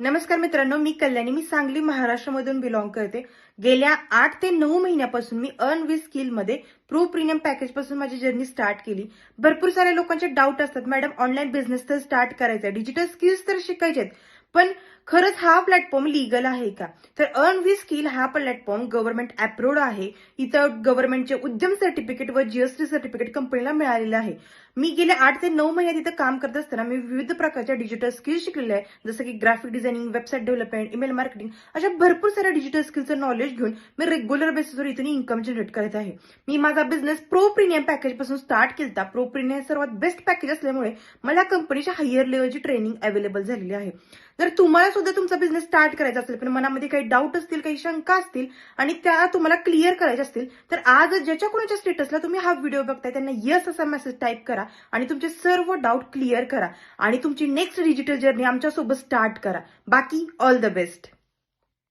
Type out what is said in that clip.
नमस्कार मित्रांनो मी कल्याणी. मी सांगली महाराष्ट्रामधून बिलॉंग करते. गेल्या आठ ते नऊ महिन्यापासून मी अर्न विथ स्किलमध्ये प्रो प्रीमियम पॅकेजपासून माझी जर्नी स्टार्ट केली. भरपूर साऱ्या लोकांचे डाऊट असतात. मॅडम ऑनलाईन बिझनेस तर स्टार्ट करायचा डिजिटल स्किल्स तर शिकायचे आहेत पण खरंच हा प्लॅटफॉर्म लिगल आहे का? तर अर्न वी स्किल हा प्लॅटफॉर्म गव्हर्नमेंट अप्रूव्ड आहे. इथं गव्हर्नमेंटचे उद्यम सर्टिफिकेट व जीएसटी सर्टिफिकेट कंपनीला मिळालेलं आहे. मी गेले आठ ते नऊ महिन्यात इथं काम करत असताना मी विविध प्रकारच्या डिजिटल स्किल्स शिकलेल्या आहे. जसं की graphic designing website development email marketing अशा भरपूर साऱ्या डिजिटल स्किलचं नॉलेज घेऊन मी रेग्युलर बेसिसवर इथून इन्कम जनरेट करत आहे. मी माझा बिझनेस प्रो प्रीमियम पॅकेजपासून स्टार्ट केलता. प्रो प्रीमियम सर्वात बेस्ट पॅकेज असल्यामुळे मला कंपनीच्या हायर लेवलची ट्रेनिंग अवेलेबल झालेली आहे. जर तुम्हाला सुद्धा तुमचा बिझनेस स्टार्ट करायचा असेल पण मनामध्ये काही डाऊट असतील काही शंका असतील आणि त्या तुम्हाला क्लिअर करायच्या असतील तर आज ज्याच्या कोणाच्या स्टेटसला तुम्ही हा व्हिडिओ बघताय त्यांना यस असा मेसेज टाईप करा आणि तुमचे सर्व डाऊट क्लिअर करा आणि तुमची नेक्स्ट डिजिटल जर्नी आमच्यासोबत स्टार्ट करा. बाकी ऑल द बेस्ट